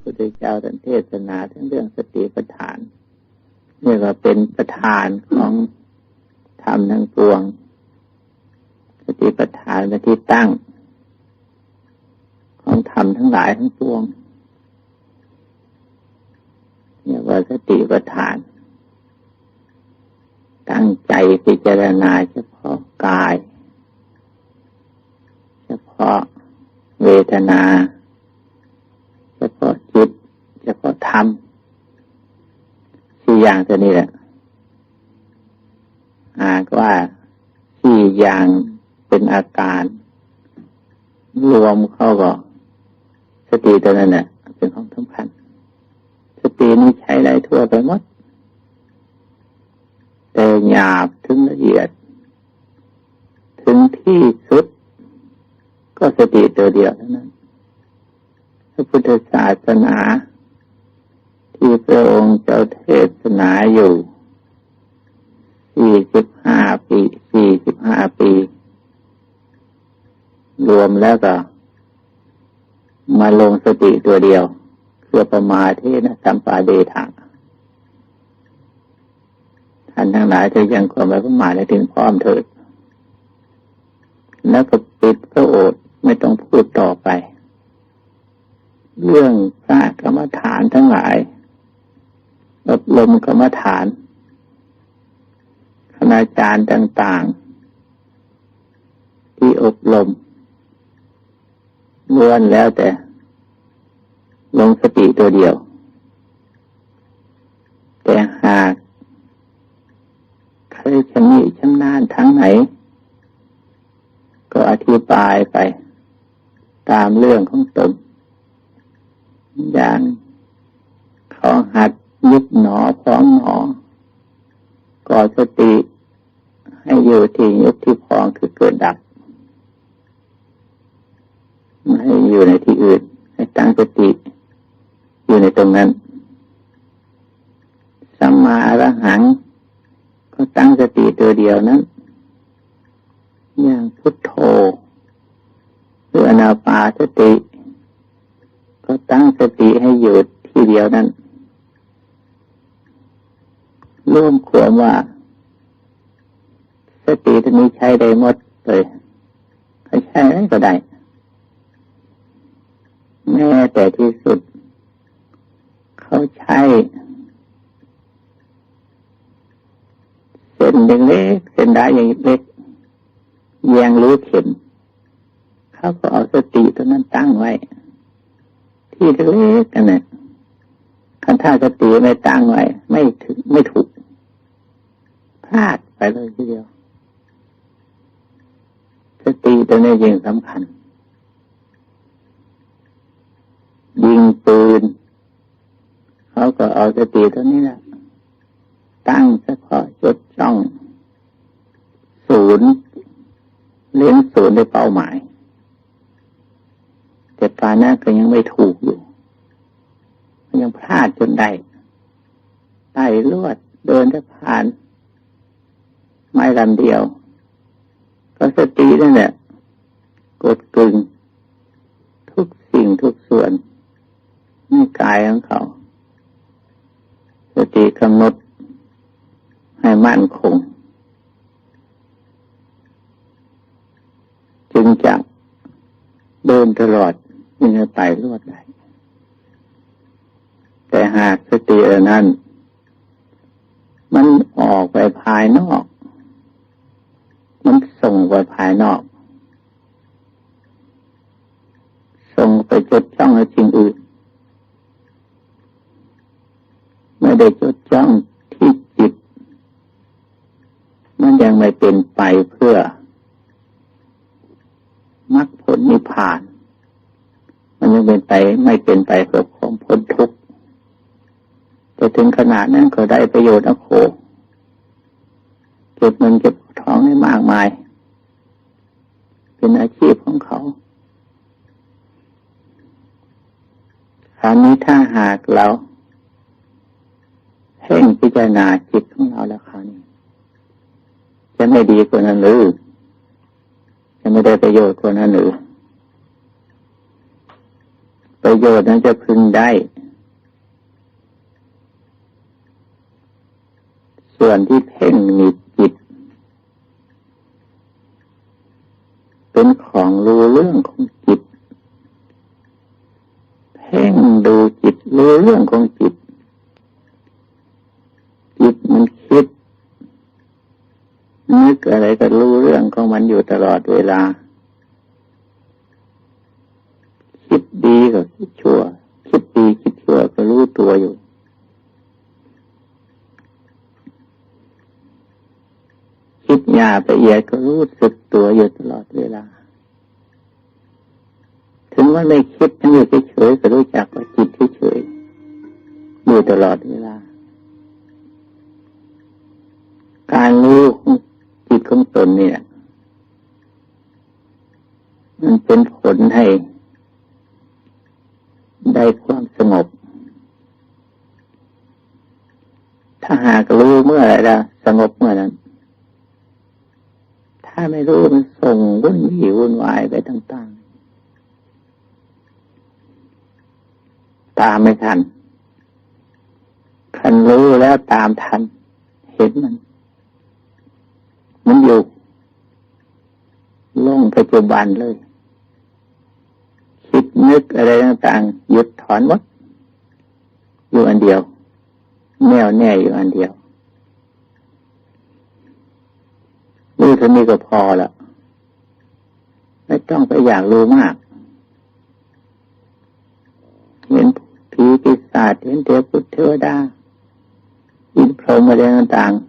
ระพุทธเจ้าท่านเทศนาทั้งเรื่องสติปัฏฐานเรียกว่าเป็นประธานของธรรมทั้งปวง สติปัฏฐานเป็นที่ตั้ง ของธรรมทั้งหลายทั้งปวงเรียว่าสติปัฏฐาน ตั้งใจพิจารณาเฉพาะกาย เฉพาะเวทนา ฉพาะจิตเฉพาะธรรมสี่อย่างตัวนี้แหละหากว่าสี่อย่างเป็นอาการ รวมเข้าก็สติตัวนั้นน่ะ เป็นของสำคัญ สตินี้ใช้ได้ทั่วไปหมดแต่หยาบถึงละเอียด ถึงที่สุด ก็สติตัวเดียวเท่านั้น ระพุทธศาสนา ที่พระองค์เจ้าเทศนาอยู่สี่สิบห้าปีสี่สิบห้าปี รวมแล้วก็ มาลงสติตัวเดียวเพื่อประมาเทนะสัมปาเดทางท่านทั้งหลายจะยังความไม่ประมาทในถึงพร้อมเถิด แล้วก็ปิดพระโอษฐ์ไม่ต้องพูดต่อไป เรื่องพระกรรมฐานทั้งหลายอบรมกรรมฐานคณาจารย์ต่าง ๆ ที่อบรมล้วนแล้วแต่ ลงสติตัวเดียว แต่หากใครชำนิชำนาญทั้งไหน ก็อธิบายไป ตามเรื่องของตน อย่างขอหัดยุบหนอพร้อมหนอก่อสติให้อยู่ที่ยุบที่พองคือเกิดดับไม่ให้อยู่ในที่อื่น ให้ตั้งสติ อยู่ในตรงนั้นสัมมาอรหัง ก็ตั้งสติตัวเดียวนั้น อย่างพุทโธหรืออนาปาสติ ก็ตั้งสติให้หยุดที่เดียวนั้นร่วมขวมว่า สติตัวนี้ใช้ได้หมดเลยใช้อะไรก็ได้แม้แต่ที่สุด เขาใช้เส้นเล็กเส้นได้อย่างเล็กแยงรู้เข็ม เขาก็เอาสติตัวนั้นตั้งไว้ ที่เล็กนั่นแหละคันท่าสติไม่ตั้งไว้ไม่ถึงไม่ถูกพลาดไปเลยทีเดียว สติตัวนี้ยิงสำคัญ ยิงปืนเขาก็เอาสติตัวนี้แหละตั้งเฉพาะจดจ้อง ศูนย์เลี้ยงศูนย์ในเป้าหมาย แต่ปานะก็ยังไม่ถูกอยู่ยังพลาดจนได้ไต่ลวดเดินจะผ่าน ไม่ลำเดียว ก็สตินั่นแหละกดกึง ทุกสิ่งทุกส่วนในกายของเขา สติกำหนดให้มั่นคง จึงจะเดินตลอด มันจะไปรวดได้แต่หากสติอนั้น มันออกไปภายนอก มันส่งไปภายนอก ส่งไปจดจ้องในสิ่งอื่น ไม่ได้จดจ้องที่จิต มันยังไม่เป็นไปเพื่อมรรคผลนิพพาน มันยังเป็นไปไม่เป็นไปเพื่อความพ้นทุกข์แต่ถึงขนาดนั้นก็ได้ประโยชน์นะโคเก็บเงินเก็บทองให้มากมาย เป็นอาชีพของเขาคราวนี้ถ้าหากเราเพ่งพิจารณาจิตของเราแล้วคราวนี้จะไม่ดีกว่านั้นหรือจะไม่ได้ประโยชน์กว่านั้นหรือ ประโยชน์นั้นจะพึงได้ ส่วนที่เพ่งมีจิต เป็นของรู้เรื่องของจิต เพ่งดูจิตรู้เรื่องของจิต จิตมันคิดนึกอะไรก็รู้เรื่องของมันอยู่ตลอดเวลา คิดดีก็ คิดชั่ว คิดดีคิดชั่วก็รู้ตัวอยู่ คิดหยาบละเอียดก็รู้สึกตัวอยู่ตลอดเวลา ถึงว่าไม่คิดมันอยู่เฉยๆก็รู้จักว่าจิตเฉยๆอยู่ตลอดเวลา การรู้จิตของตนเนี่ยมันเป็นผลให้ ได้ความสงบ ถ้าหากรู้เมื่อไรละสงบเมื่อนั้น ถ้าไม่รู้มันส่งวุ่นวี่วุ่นวายไปต่างๆ ตามไม่ทัน คันรู้แล้วตามทัน เห็นมัน มันอยู่ล่งปัจจุบันเลย นึกอะไรต่างๆหยุดถอนหมด อยู่อันเดียว แน่วแน่อยู่อันเดียวรู้เท่านี้ก็พอละไม่ต้องไปอยากรู้มากเห็นผีปีศาจเห็นเทวพุทธเทวดาอินพรหมอะไรต่างๆ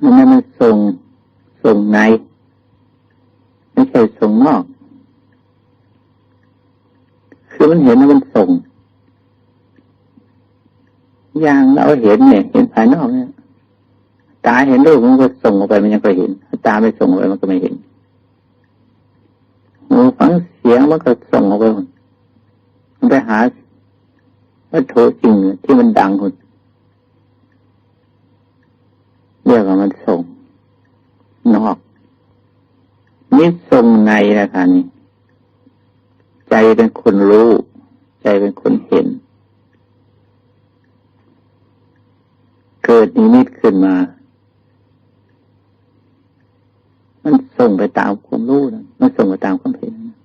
มันนั้นมันส่งส่งใน ไม่ใช่ส่งนอก คือมันเห็นว่ามันส่ง อย่างเราเห็นเนี่ย เห็นภายนอกเนี่ย ตาเห็นรูปมันก็ส่งออกไปมันยังก็เห็น ตาไม่ส่งออกไปมันก็ไม่เห็นหูฟังเสียงมันก็ส่งออกไปมันไปหาวัตถุสิ่งที่มันดังคนเรียกว่ามันส่ง นอกนี่ส่งในนะคะนี่ ใจเป็นคนรู้ ใจเป็นคนเห็น เกิดนิมิตขึ้นมา มันส่งไปตามความรู้นะมันส่งไปตามความเห็นนะ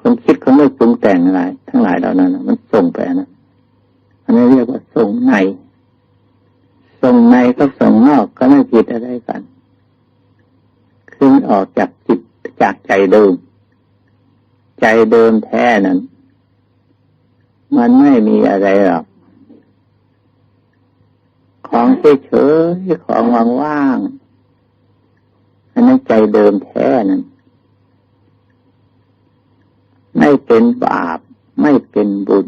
ความคิดความไม่ปรุงแต่งอะไร ทั้งหลายเหล่านั้นนะมันส่งไปนะอันนี้เรียกว่าส่งในส่งในก็ส่งนอกก็ไม่ผิดอะไรกัน คือมันออกจากจิตจากใจเดิม ใจเดิมแท้นั้น มันไม่มีอะไรหรอก ของเฉยๆของว่างๆอันนั้นใจเดิมแท้นั้น ไม่เป็นบาป ไม่เป็นบุญ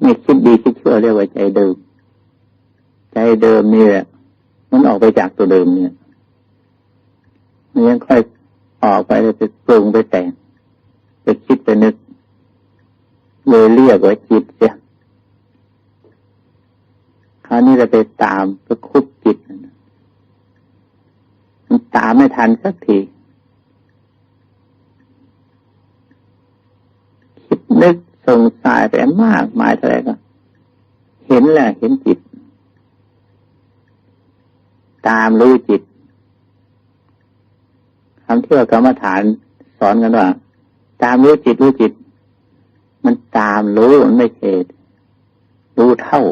ไม่คิดดีคิดชั่วเรียกว่าใจเดิม ใจเดิมนี่แหละมันออกไปจากตัวเดิมเนี่ยมันยังค่อยออกไปไปปรุงไปแต่ง ไปคิดไปนึกเลยเรียกว่าจิตเสียคราวนี้เราไปตามก็คุบจิตมันตามไม่ทันสักที คิดนึกสงสายไปมากมายเท่าไรก็ เห็นแหละเห็นจิต ตามรู้จิตคำที่ว่ากรรมฐานสอนกันว่า ตามรู้จิตรู้จิต มันตามรู้มันไม่เฉดรู้เท่า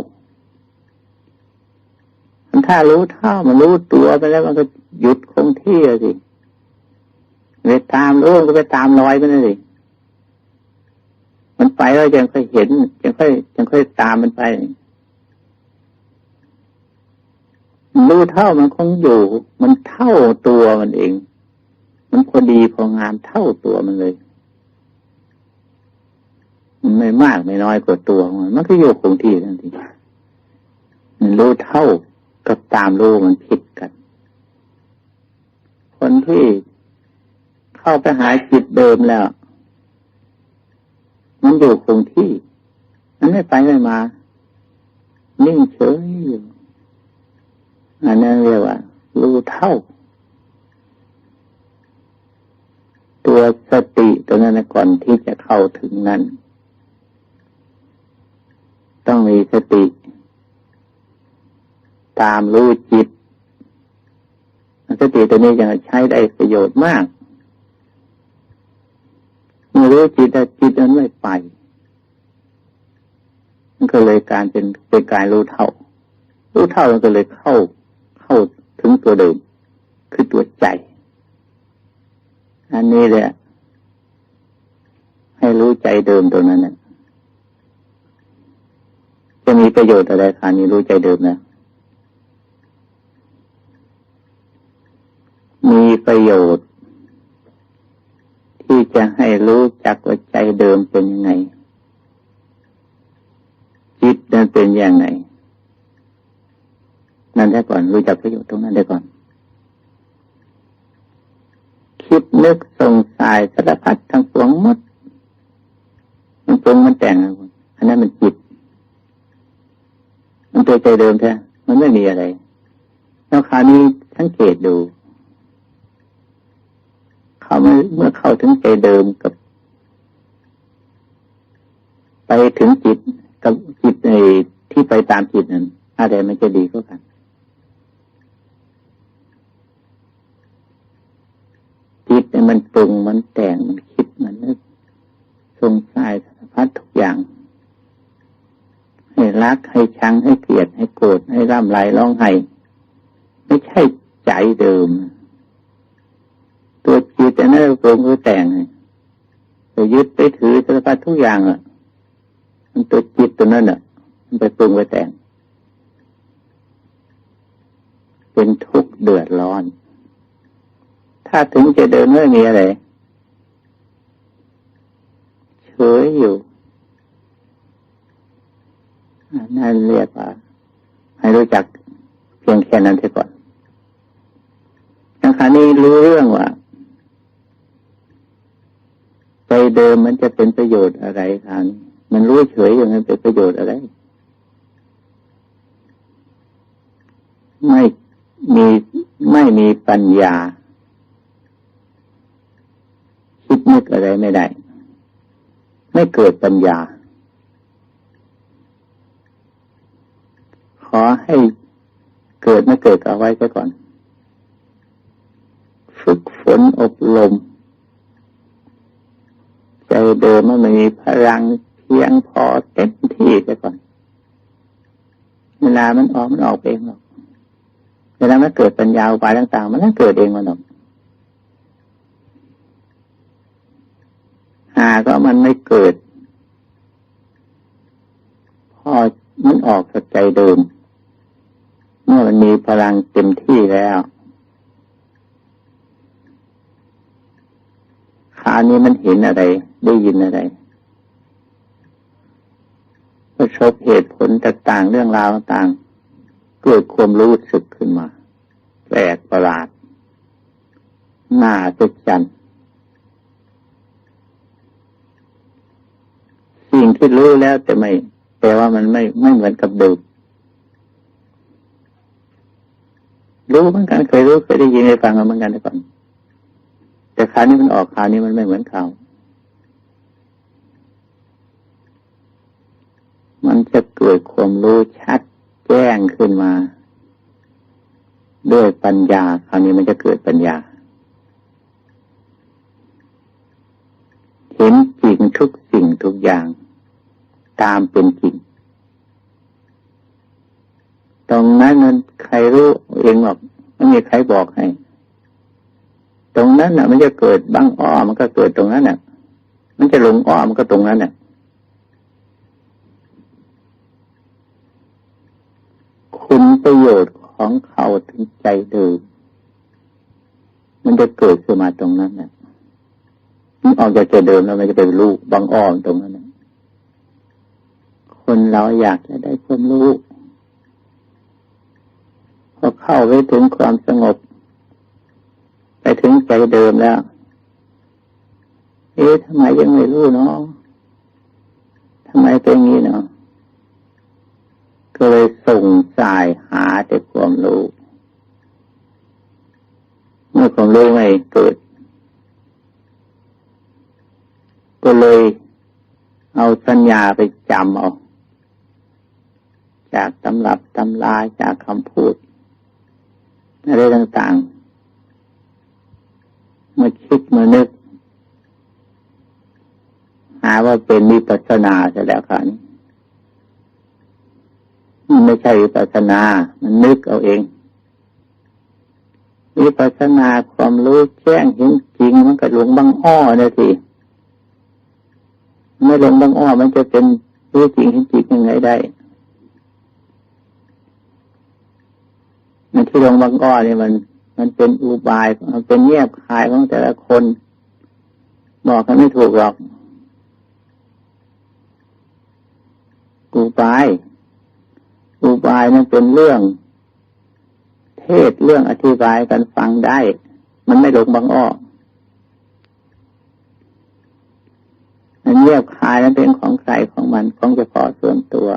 มันถ้ารู้เท่ามันรู้ตัวไปแล้วมันก็หยุดคงที่สิไปตามรู้มันก็ไปตามรอยมันเลยมันไปแล้วยังค่อยเห็นยังค่อยยังค่อยตามมันไปรู้เท่ามันคงอยู่ มันเท่าตัวมันเอง มันพอดีพองามเท่าตัวมันเลย ไม่มากไม่น้อยกว่าตัวมันมันก็อยู่คงที่ทันทีมันรู้เท่ากับตามรู้มันผิดกัน คนที่เข้าไปหาจิตเดิมแล้ว มันอยู่คงที่ มันไม่ไปไม่มา นิ่งเฉยอยู่อันนั้นเรียกว่า รู้เท่า ตัวสติตัวนั้นก่อนที่จะเข้าถึงนั้น ต้องมีสติ ตามรู้จิต สติตัวนี้จะใช้ได้ประโยชน์มากเมื่อรู้จิตแต่จิตนั้นไม่ไปมันก็เลยการเป็นเป็นการรู้เท่า รู้เท่ามันก็เลยเข้า เข้าถึงตัวเดิม คือตัวใจ อันนี้แหละให้รู้ใจเดิมตัวนั้นนะ จะมีประโยชน์อะไรคะนี้รู้ใจเดิมนะ มีประโยชน์ ที่จะให้รู้จักว่าใจเดิมเป็นยังไง จิตนั้นเป็นยังไง นั่นได้ก่อนรู้จักประโยชน์ตรงนั้นได้ก่อน คิดนึกสงสัยสารพัดทั้งปวงหมดมันปรุงมันแต่งอันนั้นมันจิต มันตัวใจเดิมแท้มันไม่มีอะไรแล้วคราวนี้สังเกตดูเขาเมื่อเข้าถึงใจเดิมกับ ไปถึงจิตกับจิตในที่ไปตามจิตนั้นอะไรมันจะดีกว่ากันจิตเนี่ยมันปรุงมันแต่งมันคิดมันนึกสงสัยสารพัดทุกอย่าง ให้รักให้ชังให้เกลียดให้โกรธให้ร่ำไรร้องไห้ไม่ใช่ใจเดิม ตัวจิตแต่นั้นปรุงคือแต่งตัวยึดไปถือสารพัดทุกอย่างอะมันตัวจิตตัวนั้นอะ มันไปปรุงไปแต่ง เป็นทุกข์เดือดร้อน ถ้าถึงจะเดินไม่มีอะไรเฉยอยู่ นั่นเรียกว่า ให้รู้จักเพียงแค่นั้นเสียก่อนนะคะนี้รู้เรื่องว่าใจเดิมมันจะเป็นประโยชน์อะไรทางมันรู้เฉยอย่างนั้นเป็นประโยชน์อะไร ไม่มีไม่มีปัญญา คิดนึกอะไรไม่ได้ ไม่เกิดปัญญา ขอให้เกิดไม่เกิดเอาไว้ซะก่อน ฝึกฝนอบรมใจเดิมมันมีพลังเพียงพอเต็มที่ซะก่อน เวลามันออกมันออกเองหรอกเวลามันเกิดปัญญาอุบายต่างๆ มันต้องเกิดเองมันหรอกหาก็มันไม่เกิด พอมันออกจากใจเดิม เมื่อมันมีพลังเต็มที่แล้วคราวนี้มันเห็นอะไร ได้ยินอะไรประสบเหตุผลต่างๆเรื่องราวต่างเกิดความรู้สึกขึ้นมาแปลกประหลาดน่าจะจันสิ่งที่รู้แล้วแต่ไม่แต่ว่ามันไม่ไม่เหมือนกับเดิม รู้เหมือนกันเคยรู้เคยได้ยินได้ฟังเหมือนกันแต่ก่อนแต่คราวนี้มันออกคราวนี้มันไม่เหมือนข่าวมันจะเกิดความรู้ชัดแจ้งขึ้นมา ด้วยปัญญา คราวนี้มันจะเกิดปัญญา เห็นจริงทุกสิ่งทุกอย่าง ตามเป็นจริง ตรงนั้นนั้นใครรู้เองหรอกไม่มีใครบอกให้ ตรงนั้นน่ะ มันจะเกิดบ้างอ้อมันก็เกิดตรงนั้นน่ะ มันจะหลงอ้อมันก็ตรงนั้นน่ะ คุณประโยชน์ของเขาถึงใจเดิมมันจะเกิดขึ้นมาตรงนั้นน่ะมันออกจากใจเดิมแล้วมันจะเป็นรู้บางอ้อมตรงนั้นนะคนเราอยากจะได้ความรู้ พอเข้าไปถึงความสงบ ไปถึงใจเดิมแล้ว เอ๊ะทำไมยังไม่รู้เนาะทำไมเป็นงี้เนาะก็เลยส่งสายหาแต่ความรู้เมื่อความรู้ไม่เกิด ก็เลยเอาสัญญาไปจำเอาจากตำรับตำลาจากคำพูด อะไรต่างๆ มาคิดมานึก หาว่าเป็นวิปัสนาจะแล้วค่ะนี่มันไม่ใช่วิปัสนา มันนึกเอาเองวิปัสนาความรู้แจ้งเห็นจริงมันก็หลงบางอ้อเนี่ยสิไม่หลงบางอ้อมันจะเป็นรู้จริงเห็นจริงยังไงได้ มัน ที่หลงบางอ้อเนี่ยมัน มันเป็นอุบายมันเป็นเงียบคายของแต่ละคน บอกกันไม่ถูกหรอกอุบายอุบายมันเป็นเรื่อง เทศเรื่องอธิบายกันฟังได้ มันไม่หลงบางอ้อมันเงียบคายนั้นเป็นของใครของมันของเฉพาะส่วนตัว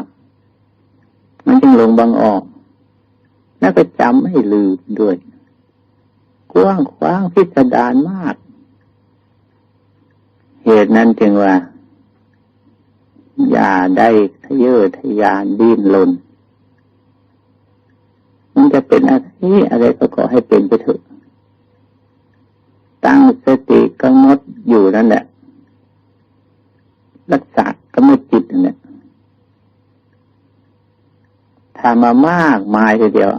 มันจึงหลงบางอ้อ แล้วก็จำไม่ลืมด้วย กว้างขวางพิสดารมาก เหตุนั้นจึงว่า อย่าได้ทะเยอทะยานดิ้นรนมันจะเป็นอะไรอะไรก็ขอให้เป็นไปเถอะตั้งสติกำหนดอยู่นั่นแหละรักษากำหนดจิตเนี่ยทำมามากมายทีเดียว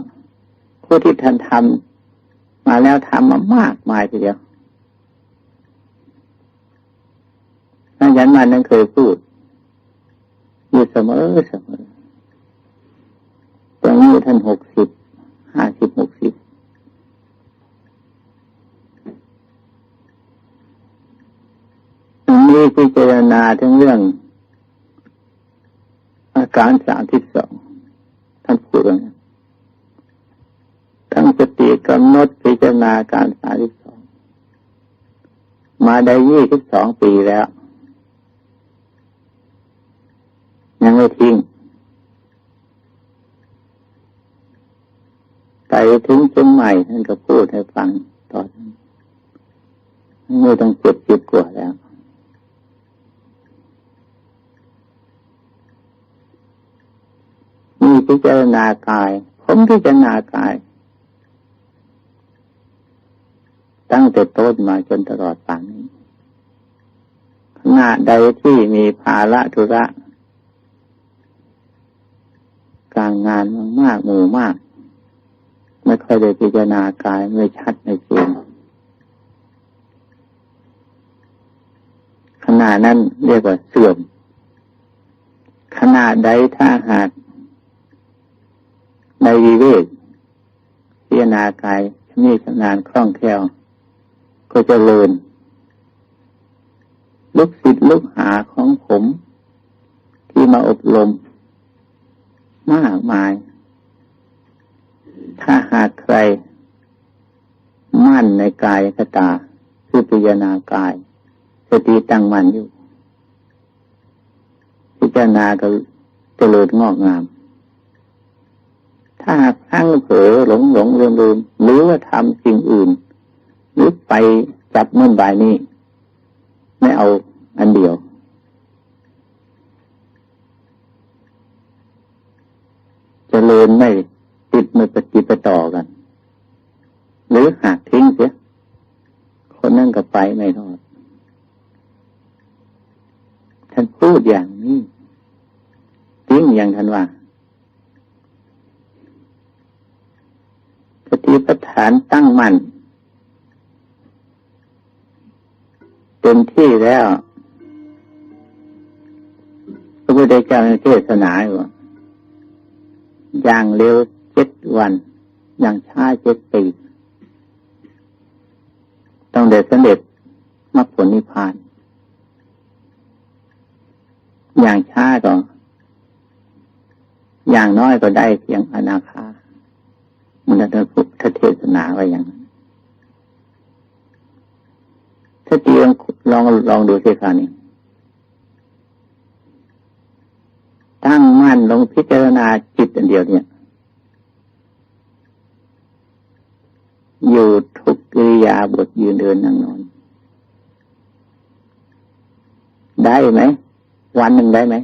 ผู้ที่ท่านทำมาแล้วทำมามากมายทีเดียวนั่นยันมานั้นเคยพูดอยู่เสมอเสมอตอนนี้ท่านหกสิบห้าสิบหกสิบนี้พิจารณาถึงเรื่องอาการสามที่สองท่านพูดว่า สติกำหนดพิจารณาการสามที่สองมาได้ยี่สิบสองปีแล้ว ยังไม่ทิ้งไปถึงจงใหม่ท่านก็พูดให้ฟังตอนนี้ไม่ต้องเจ็บจิบกว่าแล้วมีพิจารณากาย ผมพิจารณากาย ตั้งแต่ต้นมาจนตลอดป่านนี้ขณะใดที่มีภาระธุระการงานมากมากหมู่มาก ไม่ค่อยได้พิจารณากายไม่ชัดในจริงขณะนั้นเรียกว่าเสื่อม ขณะใดถ้าหากในวิเวกพิจารณากายชำนิชำนาญคล่องแคล่ว ก็จะเลินลูกศิษย์ลูกหาของผม ที่มาอบรม มากมาย ถ้าหากใคร มั่นในกายคตา คือพิจารณากาย สติตั้งมั่นอยู่ พิจารณาก็เจริญงอกงาม ถ้าหากอั้งเผลอหลงหลงลืมลืมหรือว่าทำสิ่งอื่น รือไปจับมื่นบายนี้ไม่เอาอันเดียว จะเลินไม่ติดมือปฏิปต่อกัน หรือหักทิ้งเสีย คนนั่งก็ไปไม่รอดท่านพูดอย่างนี้จริงอย่างท่านว่าติปฐานตั้งมัน่น เต็มที่แล้ว พระพุทธเจ้าเทศนาอยู่อย่างเร็วเจ็ดวัน อย่างช้าเจ็ดปี ต้องเด็ดสำเร็จมรรคผลนิพพาน อย่างช้าก็ อย่างน้อยก็ได้เพียงอนาคามันจะพุทธเทศนาไว้อย่างนั้น ถ้าตีลองลองลองดูสิคานี่ตั้งมั่นลงพิจารณาจิตอันเดียวเนี่ย อยู่ทุกกิริยาบทยืนเดินนั่งนอน ได้ไหม วันหนึ่งได้ไหม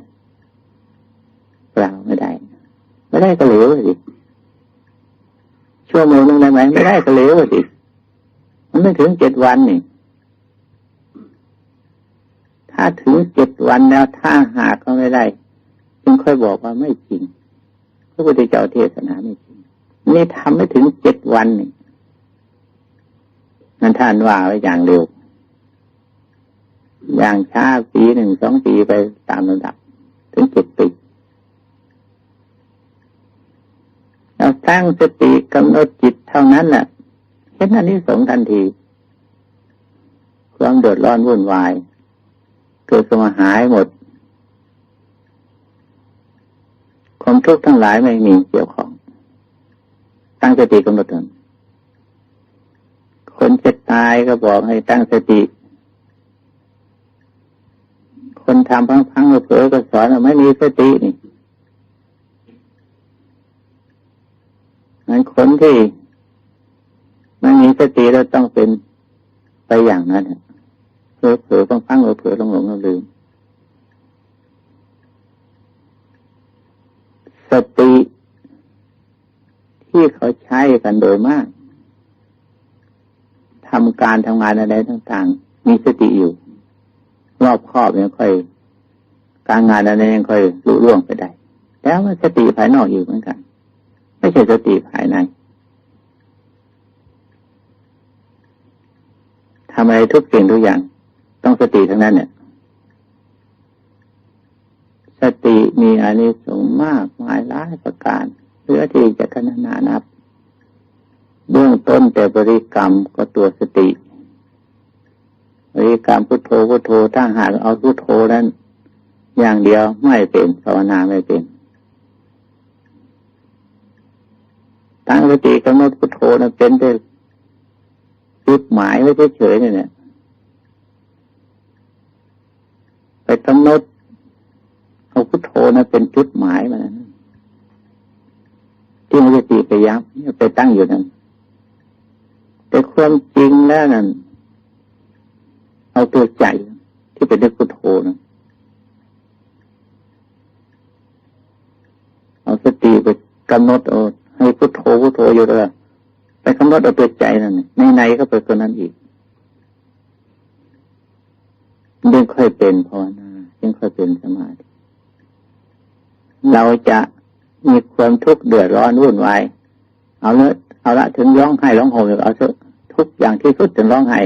เปล่าไม่ได้ ไม่ได้ก็เหลวสิชั่วโมงหนึงได้ไหมไม่ได้ก็เหลวสิมันไม่ถึงเจ็ดวันนี่ ถ้าถึงเจ็ดวันแล้วถ้าหากก็ไม่ได้จึงค่อยบอกว่าไม่จริงพระพุทธเจ้าเทศนาไม่จริงนี่ทำไม่ถึงเจ็ดวันนี่นั่นท่านว่าไว้อย่างเร็ว อย่างช้าปีหนึ่งสองปีไปตามลำดับ ถึงเจ็ดปีเราตั้งสติกำหนดจิตเท่านั้นแหละเห็นอันนี้สงทันที ความเดือดร้อนวุ่นวาย เกิดสมาหายหมด ความทุกข์ทั้งหลายไม่มีเกี่ยวของ ตั้งสติกำหนดเถิดคนจะตายก็บอกให้ตั้งสติ คนทำพังๆเผลอก็สอนว่าไม่มีสตินี่งั้นคนที่ไม่มีสติเราต้องเป็นไปอย่างนั้น เผลอเผลอพังๆเผลอหลงหลงลืม สติที่เขาใช้กันโดยมากทำการทำงานอะไรต่างๆ มีสติอยู่ รอบครอบยังค่อย การงานอะไรยังค่อยลุล่วงไปได้ แล้วมันสติภายนอกอยู่เหมือนกัน ไม่ใช่สติภายในทำอะไรทุกสิ่งทุกอย่าง ต้องสติทั้งนั้นเนี่ย สติมีอานิสงส์มากมายหลายประการเพื่อที่จะขนานับ เบื้องต้นแต่บริกรรมก็ตัวสติ บริกรรมพุทโธพุทโธถ้าหากเอาพุทโธนั้น อย่างเดียวไม่เป็นภาวนาไม่เป็นตั้งสติกำหนดพุทโธนั้นเป็นแต่จุดหมายไว้เฉยๆเนี่ย ไป กำหนดเอาพุทโธนะเป็นจุดหมายมาที่มันจะตีไปยับไปตั้งอยู่นั้นแต่ความจริงแล้วนั่นเอาตัวใจที่เป็นเรื่องพุทโธนะเอาสติไปกำหนดเอาให้พุทโธพุทโธอยู่เลยไปกำหนดเอาตัวใจนั่นในในก็ไปตัวนั้นอีก ยังค่อยเป็นภาวนายังค่อยเป็นสมาธิเราจะมีความทุกข์เดือดร้อนวุ่นวายเอาละเอาละถึงร้องไห้ร้องโหยเอาทุกอย่างที่สุดถึงร้องไห้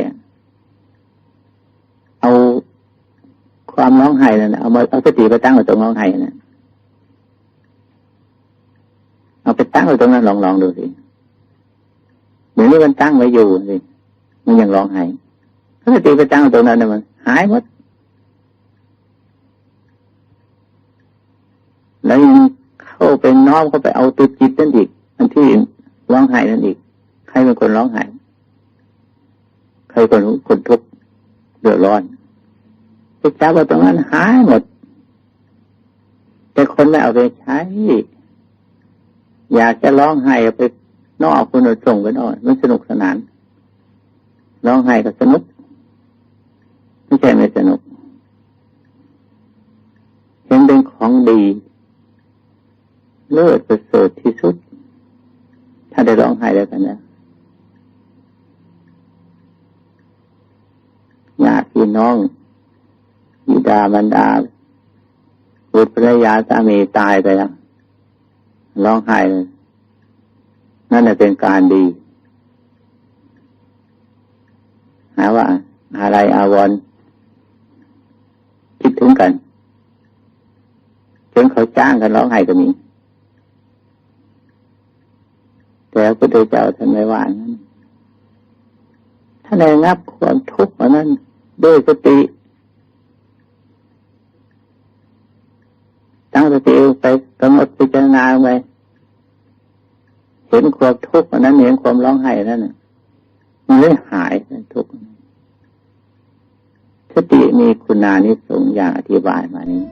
เอาความร้องไห้นั่นเอามาเอาสติไปตั้งไว้ตรงร้องไห้นั่นเอาไปตั้งไว้ตรงนั้นลองลองดูสิเดี๋ยวนี้มันตั้งไว้อยู่สิมันยังร้องไห้สติไปตั้งไว้ตรงนั้นนะมัน หายหมด แล้วยังเข้าไปน้อมเข้าไปเอาตัวจิตนั่นอีกอันที่ร้องไห้นั่นอีก ใครเป็นคนร้องไห้ ใครคนคนทุกข์เดือดร้อนไปจับว่าตรงนั้นหายหมด แต่คนไม่เอาไปใช้ อยากจะร้องไห้ไปนอกคนส่งไปนอกมันสนุกสนาน ร้องไห้ก็สนุก ไม่ใช่ไม่สนุก เห็นเป็นของดีเลิศประเสริฐที่สุด ถ้าได้ร้องไห้แล้วกันนะญาติพี่น้องบิดาบรรดาบุตรภรรยาสามีตายไปแล้วร้องไห้เลยนั่นเป็นการดี หาว่า อะไรอาวร คิดถึงกันจนเขาจ้างกันร้องไห้ก็มี แต่พระพุทธเจ้าท่านไม่ว่างั้นท่านระงับความทุกข์มานั้นด้วยสติ ตั้งสติไปกำหนดพิจารณาไปเห็นความทุกข์นั้นเห็นความร้องไห้นั่นมันเลยหายทุกข์ สติมีคุณานิสงอย่างอธิบายมานี้